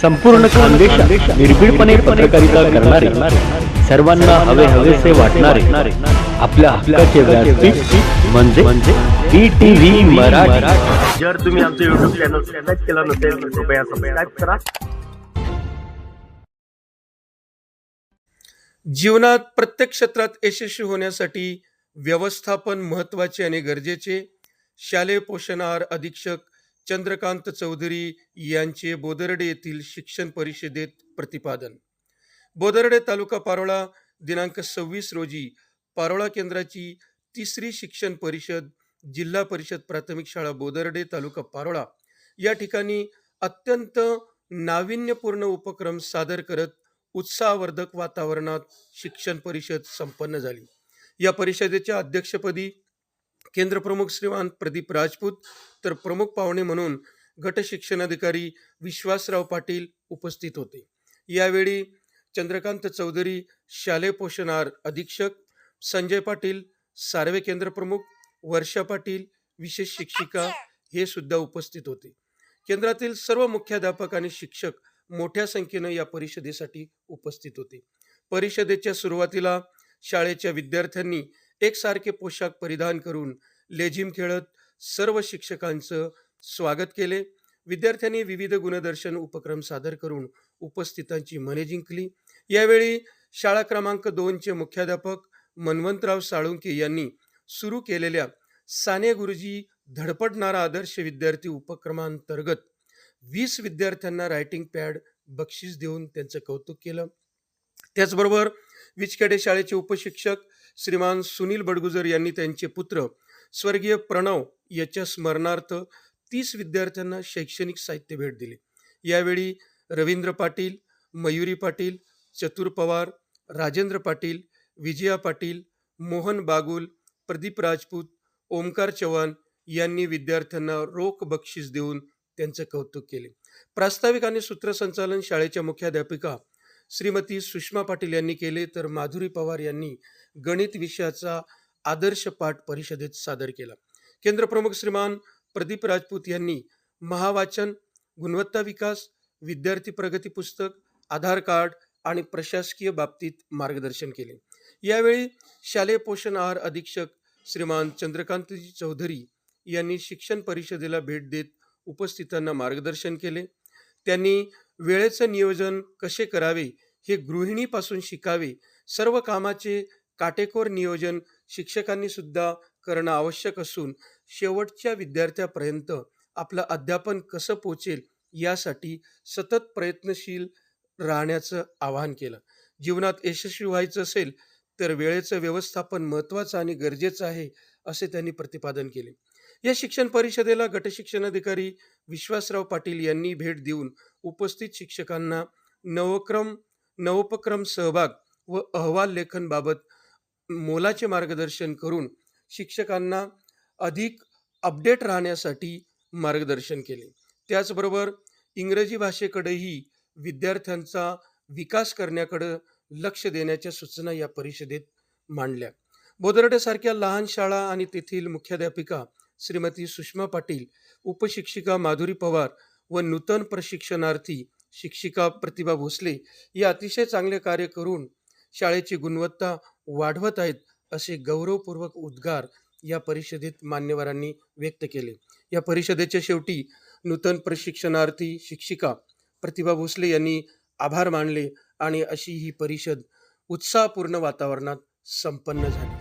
संपूर्ण खानदेशात निर्भीडपणे पत्रकारिता करणारे सर्वांना हवे हवेसे वाटणारे आपल्या हक्काचे व्यासपीठ म्हणजे म्हणजे ईटीव्ही मराठी. जर तुम्ही आमचं युट्यूब चॅनल सबस्क्राईब केला नसेल तर कृपया सबस्क्राईब करा. जीवनात प्रत्येक क्षेत्रात यशस्वी होण्यासाठी व्यवस्थापन महत्त्वाचे आणि गरजेचे. शालेय पोषण आहार अधीक्षक चंद्रकांत चौधरी यांचे बोदर्डे येथील शिक्षण परिषदेत प्रतिपादन. बोदर्डे तालुका पारोळा दिनांक सव्वीस रोजी पारोळा केंद्राची तिसरी शिक्षण परिषद जिल्हा परिषद प्राथमिक शाळा बोदर्डे तालुका पारोळा या ठिकाणी अत्यंत नाविन्यपूर्ण उपक्रम सादर करत उत्साहवर्धक वातावरणात शिक्षण परिषद संपन्न झाली. या परिषदेच्या अध्यक्षपदी केंद्रप्रमुख श्रीमान प्रदीप राजपूत तर प्रमुख पाहुणे म्हणून गट शिक्षणाधिकारी विश्वासराव पाटील उपस्थित होते. यावेळी चंद्रकांत चौधरी शालेय पोषण अधीक्षक संजय पाटील सार्वे केंद्र प्रमुख वर्षा पाटील विशेष शिक्षिका हे सुद्धा उपस्थित होते. केंद्रातील सर्व मुख्याध्यापक आणि शिक्षक मोठ्या संख्येनं या परिषदेसाठी उपस्थित होते. परिषदेच्या सुरुवातीला शाळेच्या विद्यार्थ्यांनी एकसारखे पोशाख परिधान करून लेझिम खेळत सर्व शिक्षकांचं स्वागत केले. विद्यार्थ्यांनी विविध गुणदर्शन उपक्रम सादर करून उपस्थितांची मने जिंकली. यावेळी शाळा क्रमांक दोनचे मुख्याध्यापक मनवंतराव साळुंके यांनी सुरू केलेल्या साने गुरुजी धडपडणारा आदर्श विद्यार्थी उपक्रमांतर्गत वीस विद्यार्थ्यांना रायटिंग पॅड बक्षीस देऊन त्यांचं कौतुक केलं. त्याचबरोबर विचखेडे शाळेचे उपशिक्षक श्रीमान सुनील बडगुजर यांनी त्यांचे पुत्र स्वर्गीय प्रणव याच्या स्मरणार्थ तीस विद्यार्थ्यांना शैक्षणिक साहित्य भेट दिले. यावेळी रवींद्र पाटील मयुरी पाटील चतुर पवार राजेंद्र पाटील विजया पाटील मोहन बागुल प्रदीप राजपूत ओमकार चव्हाण यांनी विद्यार्थ्यांना रोख बक्षीस देऊन त्यांचं कौतुक केले. प्रास्ताविक आणि सूत्रसंचालन शाळेच्या मुख्याध्यापिका श्रीमती सुषमा पाटील यांनी केले तर माधुरी पवार यांनी गणित विषयाचा आदर्श पाठ परिषदेत सादर केला. केंद्रप्रमुख श्रीमान प्रदीप राजपूत यांनी महावाचन गुणवत्ता विकास विद्यार्थी प्रगती पुस्तक आधार कार्ड आणि प्रशासकीय बाबतीत मार्गदर्शन केले. यावेळी शालेय पोषण आहार अधीक्षक श्रीमान चंद्रकांतजी चौधरी यांनी शिक्षण परिषदेला भेट देत उपस्थितांना मार्गदर्शन केले. त्यांनी वेळेचं नियोजन कसे करावे हे गृहिणीपासून शिकावे सर्व कामाचे काटेकोर नियोजन शिक्षकांनी सुद्धा करणं आवश्यक असून शेवटच्या विद्यार्थ्यापर्यंत आपलं अध्यापन कसं पोचेल यासाठी सतत प्रयत्नशील राहण्याचं आवाहन केलं. जीवनात यशस्वी व्हायचं असेल तर वेळेचं व्यवस्थापन महत्त्वाचं आणि गरजेचं आहे असे त्यांनी प्रतिपादन केले. या शिक्षण परिषदेला गटशिक्षण अधिकारी विश्वासराव पाटील यांनी भेट देऊन उपस्थित शिक्षकांना नवक्रम नवोपक्रम सहभाग व अहवाल लेखनबाबत मोलाचे मार्गदर्शन करून शिक्षकांना अधिक अपडेट राहण्यासाठी मार्गदर्शन केले. त्याचबरोबर इंग्रजी भाषेकडेही विद्यार्थ्यांचा विकास करण्याकडं लक्ष देण्याच्या सूचना या परिषदेत मांडल्या. बोदरडेसारख्या लहान शाळा आणि तेथील मुख्याध्यापिका श्रीमती सुषमा पाटील उपशिक्षिका माधुरी पवार व नूतन प्रशिक्षणार्थी शिक्षिका प्रतिभा भोसले या अतिशय चांगले कार्य करून शाळेची गुणवत्ता वाढवत आहेत असे गौरवपूर्वक उद्गार या परिषदेत मान्यवरांनी व्यक्त केले. या परिषदेच्या शेवटी नूतन प्रशिक्षणार्थी शिक्षिका प्रतिभा भोसले यांनी आभार मानले आणि अशी ही परिषद उत्साहपूर्ण वातावरणात संपन्न झाली.